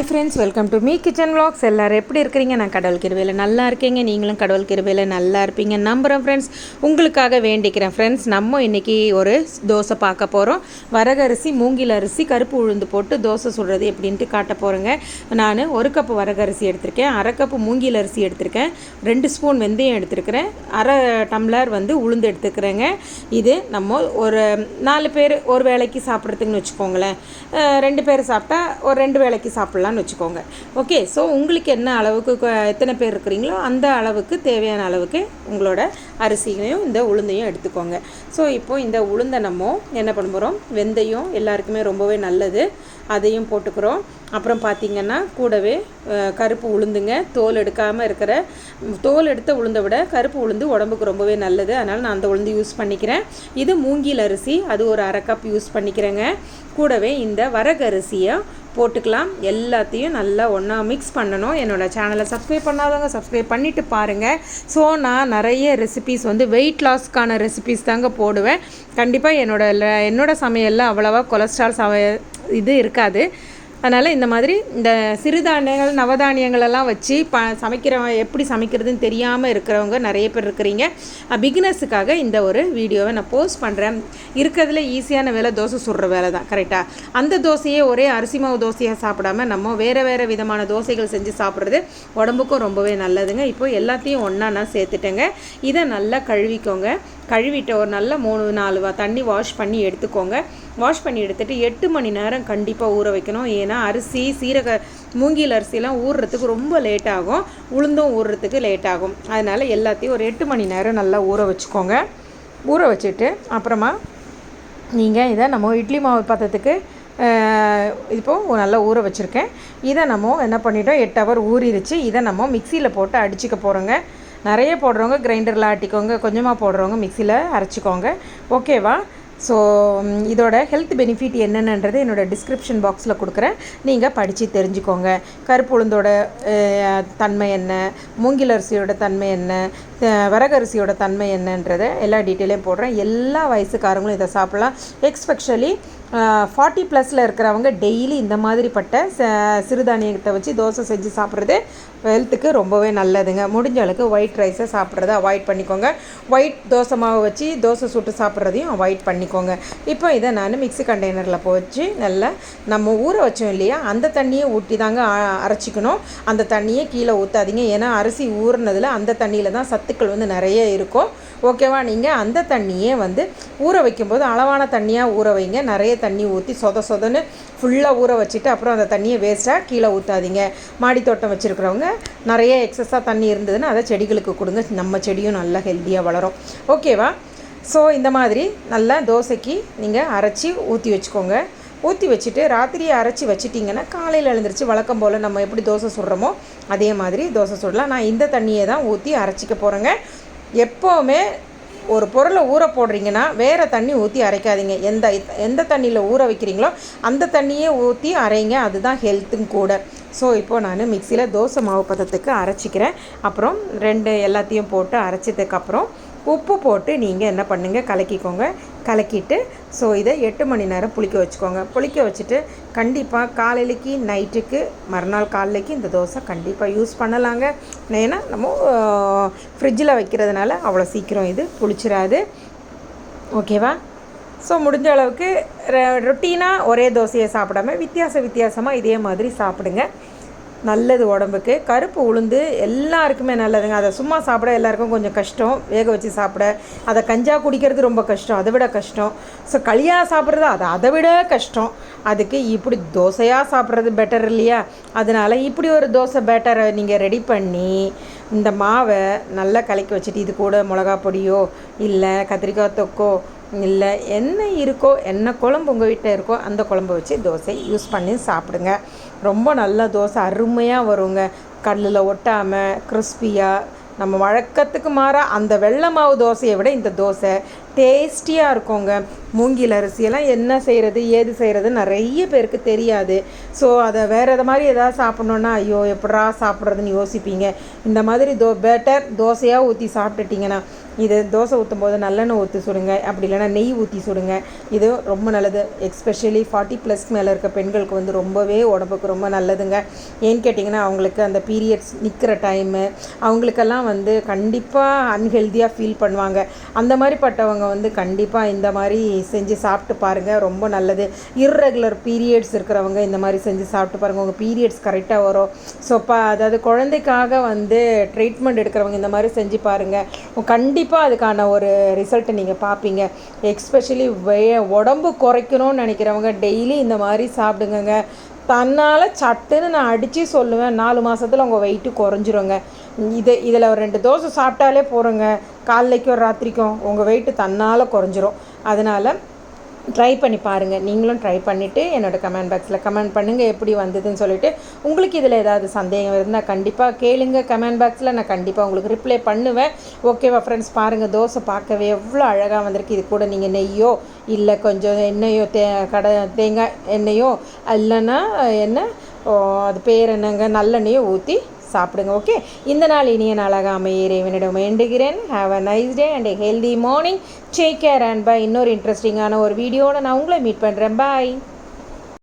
Hi friends welcome to me kitchen vlogs எல்லோரும் எப்படி இருக்கிறீங்க? நான் கடவுள் கிருபையில் நல்லா இருக்கீங்க. நீங்களும் கடவுள் கிருபையில் நல்லா இருப்பீங்க. நம்புகிறேன் ஃப்ரெண்ட்ஸ் உங்களுக்காக வேண்டிக்கிறேன் ஃப்ரெண்ட்ஸ் நம்ம இன்றைக்கி ஒரு தோசை பார்க்க போகிறோம் வரகரிசி மூங்கில் அரிசி கருப்பு உளுந்து போட்டு தோசை சுடுறது எப்படின்ட்டு காட்ட போகிறேங்க நான் ஒரு கப்பு வரகரிசி எடுத்திருக்கேன். அரை கப்பு மூங்கில் அரிசி எடுத்திருக்கேன். ரெண்டு ஸ்பூன் வெந்தயம் எடுத்திருக்கிறேன். அரை டம்ளர் வந்து உளுந்து எடுத்துக்கிறேங்க. இது நம்ம ஒரு நாலு பேர் ஒரு வேளைக்கு சாப்பிட்றதுக்குன்னு வச்சுக்கோங்களேன். ரெண்டு பேர் சாப்பிட்டா ஒரு ரெண்டு வேளைக்கு சாப்பிட்லான்னு வச்சுக்கோங்க. ஓகே ஸோ உங்களுக்கு என்ன அளவுக்கு எத்தனை பேர் இருக்கிறீங்களோ அந்த அளவுக்கு தேவையான அளவுக்கு உங்களோட அரிசியையும் இந்த உளுந்தையும் எடுத்துக்கோங்க. ஸோ இப்போது இந்த உளுந்தை நம்ம என்ன பண்ண போகிறோம் வெந்தயம் எல்லாருக்குமே ரொம்பவே நல்லது. அதையும் போட்டுக்கிறோம். அப்புறம் பார்த்திங்கன்னா கூடவே கருப்பு உளுந்துங்க. தோல் எடுக்காமல் இருக்கிற தோல் எடுத்த உளுந்தை விட கருப்பு உளுந்து உடம்புக்கு ரொம்பவே நல்லது. அதனால் நான் அந்த உளுந்து யூஸ் பண்ணிக்கிறேன். இது மூங்கில் அரிசி. அது ஒரு அரை கப் யூஸ் பண்ணிக்கிறேங்க. கூடவே இந்த வரகரிசியை போட்டுக்கலாம். எல்லாத்தையும் நல்லா ஒன்றா மிக்ஸ் பண்ணணும். என்னோடய சேனலை சப்ஸ்கிரைப் பண்ணாதவங்க சப்ஸ்கிரைப் பண்ணிவிட்டு பாருங்கள் ஸோ நான் நிறைய ரெசிபீஸ் வந்து வெயிட் லாஸ்க்கான ரெசிபீஸ் தாங்க போடுவேன். கண்டிப்பாக என்னோட என்னோடய சமையலில் அவ்வளோவா கொலஸ்ட்ரால் சமையல் இது இருக்காது. அதனால் இந்த மாதிரி இந்த சிறுதானியங்கள் நவதானியங்கள் எல்லாம் வச்சு ப சமைக்கிறவங்க எப்படி சமைக்கிறதுன்னு தெரியாமல் இருக்கிறவங்க நிறைய பேர் இருக்கிறீங்க. பிகினர்ஸுக்காக இந்த ஒரு வீடியோவை நான் போஸ்ட் பண்ணுறேன் இருக்கிறதுல ஈஸியான வேலை தோசை சுடுற வேலை தான் கரெக்டாக அந்த தோசையே ஒரே அரிசி மாவு தோசையாக சாப்பிடாம நம்ம வேறு வேறு விதமான தோசைகள் செஞ்சு சாப்பிட்றது உடம்புக்கும் ரொம்பவே நல்லதுங்க. இப்போ எல்லாத்தையும் ஒன்றா நான் சேர்த்துட்டேங்க. இதை நல்லா கழுவிக்கோங்க. கழுவிட்ட ஒரு நல்ல மூணு நாலு வா தண்ணி வாஷ் பண்ணி எடுத்துக்கோங்க. வாஷ் பண்ணி எடுத்துட்டு எட்டு மணி நேரம் கண்டிப்பாக ஊற வைக்கணும். ஏன்னா அரிசி சீரக மூங்கில் அரிசிலாம் ஊறுறதுக்கு ரொம்ப லேட் ஆகும். உளுந்தும் ஊறுறதுக்கு லேட் ஆகும். அதனால் எல்லாத்தையும் ஒரு எட்டு மணி நேரம் நல்லா ஊற வச்சுக்கோங்க. ஊற வச்சுட்டு அப்புறமா நீங்கள் இதை நம்ம இட்லி மாவு பதத்துக்கு இப்போது நல்லா ஊற வச்சுருக்கேன். இதை நம்ம என்ன பண்ணிட்டோம்? எட்டு ஹவர் ஊறிடுச்சு. இதை நம்ம மிக்சியில் போட்டு அடிச்சுக்க போகிறோங்க நிறைய போடுறவங்க கிரைண்டரில் ஆட்டிக்கோங்க. கொஞ்சமாக போடுறவங்க மிக்சியில் அரைச்சிக்கோங்க. ஓகேவா ஸோ இதோட ஹெல்த் பெனிஃபிட் என்னென்னன்றது என்னோட டிஸ்கிரிப்ஷன் பாக்ஸில் கொடுக்குறேன். நீங்கள் படித்து தெரிஞ்சுக்கோங்க. கருப்பு உளுந்தோட தன்மை என்ன? மூங்கில் அரிசியோட தன்மை என்ன? வரகரிசியோட தன்மை என்னன்றதை எல்லா டீட்டெயிலையும் போடுறேன். எல்லா வயசுக்காரங்களும் இதை சாப்பிட்லாம். எக்ஸ்பெஷலி ஃபார்ட்டி ப்ளஸில் இருக்கிறவங்க டெய்லி இந்த மாதிரிப்பட்ட ச- சிறுதானியத்தை வச்சு தோசை செஞ்சு சாப்பிட்றது ஹெல்த்துக்கு ரொம்பவே நல்லதுங்க. முடிஞ்ச அளவுக்கு ஒயிட் ரைஸை சாப்பிட்றத அவாய்ட் பண்ணிக்கோங்க. ஒயிட் தோசை மாவு வச்சு தோசை சுட்டு சாப்பிட்றதையும் அவாய்ட் பண்ணிக்கோங்க. இப்போ இதை நான் மிக்ஸி கண்டெய்னரில் போச்சு. நல்லா நம்ம ஊற வச்சோம் இல்லையா? அந்த தண்ணியை ஊற்றி தாங்க அ- அரைச்சிக்கணும். அந்த தண்ணியை கீழே ஊற்றாதீங்க ஏன்னா அரிசி ஊறினதில் அந்த தண்ணியில் தான் சத்துக்கள் வந்து நிறைய இருக்கும். ஓகேவா நீங்கள் அந்த தண்ணியே வந்து ஊற வைக்கும்போது அளவான தண்ணியாக ஊற வைங்க. நிறைய தண்ணி ஊற்றி சொத சொதன்னு ஃபுல்லாக ஊற வச்சுட்டு அப்புறம் அந்த தண்ணியை வேஸ்ட்டாக கீழே ஊற்றாதீங்க மாடி தோட்டம் வச்சுருக்கிறவங்க நிறைய எக்ஸஸாக தண்ணி இருந்ததுன்னா அதை செடிகளுக்கு கொடுங்க. நம்ம செடியும் நல்லா ஹெல்த்தியாக வளரும். ஓகேவா ஸோ இந்த மாதிரி நல்லா தோசைக்கு நீங்கள் அரைச்சி ஊற்றி வச்சுக்கோங்க. ஊற்றி வச்சுட்டு ராத்திரியை அரைச்சி வச்சிட்டிங்கன்னா காலையில் எழுந்திரிச்சு வழக்கம் போல் நம்ம எப்படி தோசை சுடுறோமோ அதே மாதிரி தோசை சுடலாம். நான் இந்த தண்ணியை தான் ஊற்றி அரைச்சிக்க போகிறேங்க எப்போவுமே ஒரு பொருளை ஊற போடுறீங்கன்னா வேறு தண்ணி ஊற்றி அரைக்காதீங்க. எந்த எந்த தண்ணியில் ஊற வைக்கிறீங்களோ அந்த தண்ணியே ஊற்றி அரைங்க. அதுதான் ஹெல்த்தும் கூட. ஸோ இப்போது நான் மிக்சியில் தோசை மாவு பதத்துக்கு அரைச்சிக்கிறேன். அப்புறம் ரெண்டு எல்லாத்தையும் போட்டு அரைச்சதுக்கப்புறம் உப்பு போட்டு நீங்கள் என்ன பண்ணுங்கள் கலக்கிக்கோங்க. கலக்கிட்டு ஸோ இதை எட்டு மணி நேரம் புளிக்க வச்சுக்கோங்க. புளிக்க வச்சுட்டு கண்டிப்பாக காலையிலைக்கு நைட்டுக்கு மறுநாள் காலையிலைக்கு இந்த தோசை கண்டிப்பாக யூஸ் பண்ணலாங்க. ஏன்னா நம்ம ஃப்ரிட்ஜில் வைக்கிறதுனால அவ்வளோ சீக்கிரம் இது புளிச்சிடாது ஓகேவா? ஸோ முடிஞ்ச அளவுக்கு ரொட்டீனாக ஒரே தோசையை சாப்பிடாம வித்தியாச வித்தியாசமாக இதே மாதிரி சாப்பிடுங்க. நல்லது உடம்புக்கு. கருப்பு உளுந்து எல்லாருக்குமே நல்லதுங்க. அதை சும்மா சாப்பிட எல்லாருக்கும் கொஞ்சம் கஷ்டம். வேக வச்சு சாப்பிட. அதை கஞ்சா குடிக்கிறது ரொம்ப கஷ்டம். அதை விட கஷ்டம். ஸோ களியாக சாப்பிட்றது அது அதை விட கஷ்டம். அதுக்கு இப்படி தோசையாக சாப்பிட்றது பெட்டர் இல்லையா? அதனால இப்படி ஒரு தோசை பேட்டரை நீங்கள் ரெடி பண்ணி இந்த மாவை நல்லா கலக்கி வச்சுட்டு இது கூட மிளகா பொடியோ இல்லை கத்திரிக்காய் தொக்கோ இல்லை என்ன இருக்கோ என்ன குழம்பு உங்கள் வீட்டில் இருக்கோ அந்த குழம்பு வச்சு தோசை யூஸ் பண்ணி சாப்பிடுங்க. ரொம்ப நல்ல தோசை அருமையாக வருங்க. கல்லில் ஒட்டாமல் கிறிஸ்பியாக நம்ம வழக்கத்துக்கு மாறாக அந்த வெள்ளை மாவு தோசையை விட இந்த தோசை டேஸ்டியாக இருக்குங்க. மூங்கில் அரிசியெல்லாம் என்ன செய்கிறது ஏது செய்கிறது நிறைய பேருக்கு தெரியாது. ஸோ அதை வேறு எதை மாதிரி எதாவது சாப்பிட்ணுன்னா ஐயோ எப்படா சாப்பிட்றதுன்னு யோசிப்பீங்க. இந்த மாதிரி தோ பெட்டர் தோசையாக ஊற்றி சாப்பிட்டுட்டிங்கன்னா இது தோசை ஊற்றும் போது நல்லெண்ணெய் ஊற்றி சுடுங்க. அப்படி இல்லைன்னா நெய் ஊற்றி சுடுங்க. இது ரொம்ப நல்லது. எக்ஸ்பெஷலி ஃபார்ட்டி ப்ளஸ் மேலே இருக்க பெண்களுக்கு வந்து ரொம்பவே உடம்புக்கு ரொம்ப நல்லதுங்க. ஏன்னு கேட்டிங்கன்னா அவங்களுக்கு அந்த பீரியட்ஸ் நிற்கிற டைமு அவங்களுக்கெல்லாம் வந்து கண்டிப்பாக அன்ஹெல்த்தியாக ஃபீல் பண்ணுவாங்க. அந்த மாதிரிப்பட்டவங்க வந்து கண்டிப்பாக இந்த மாதிரி செஞ்சு சாப்பிட்டு பாருங்கள் ரொம்ப நல்லது. இர்ரெகுலர் பீரியட்ஸ் இருக்கிறவங்க இந்த மாதிரி செஞ்சு சாப்பிட்டு பாருங்கள் உங்கள் பீரியட்ஸ் கரெக்டாக வரும். ஸோ இப்போ அதாவது குழந்தைக்காக வந்து ட்ரீட்மெண்ட் எடுக்கிறவங்க இந்த மாதிரி செஞ்சு பாருங்கள் கண்டிப்பாக அதுக்கான ஒரு ரிசல்ட்டை நீங்கள் பார்ப்பீங்க எக்ஸ்பெஷலி வே உடம்பு குறைக்கணும்னு நினைக்கிறவங்க டெய்லி இந்த மாதிரி சாப்பிடுங்க தன்னால் சட்டுன்னு நான் அடித்து சொல்லுவேன். நாலு மாதத்தில் உங்கள் வெயிட்டு குறைஞ்சிருங்க. இது இதில் ஒரு ரெண்டு தோசை சாப்பிட்டாலே போகிறோங்க காலைக்கும் ராத்திரிக்கும் உங்கள் வெயிட்டு தன்னால் குறைஞ்சிரும். அதனால் ட்ரை பண்ணி பாருங்கள் நீங்களும் ட்ரை பண்ணிவிட்டு என்னோடய கமெண்ட் பாக்ஸில் கமெண்ட் பண்ணுங்கள் எப்படி வந்ததுன்னு சொல்லிட்டு. உங்களுக்கு இதில் ஏதாவது சந்தேகம் இருந்தால் கண்டிப்பாக கேளுங்க. கமெண்ட் பாக்ஸில் நான் கண்டிப்பாக உங்களுக்கு ரிப்ளை பண்ணுவேன். ஓகேவா ஃப்ரெண்ட்ஸ் பாருங்கள் தோசை பார்க்கவே எவ்வளோ அழகாக வந்திருக்கு. இது கூட நீங்கள் நெய்யோ இல்லை கொஞ்சம் எண்ணெயோ தே கடை தேங்காய் எண்ணெயோ இல்லைன்னா என்ன? அது பேர் என்னங்க? நல்லெண்ணெயோ ஊற்றி சாப்பிடுங்க ஓகே இந்த நாள் இனிய நாளாக அமைய இறைவனிடம் வேண்டுகிறேன். Have a nice day and healthy morning take care and bye இன்னொரு இன்ட்ரெஸ்டிங்கான ஒரு வீடியோவில் நான் உங்களை மீட் பண்ணுறேன் பாய்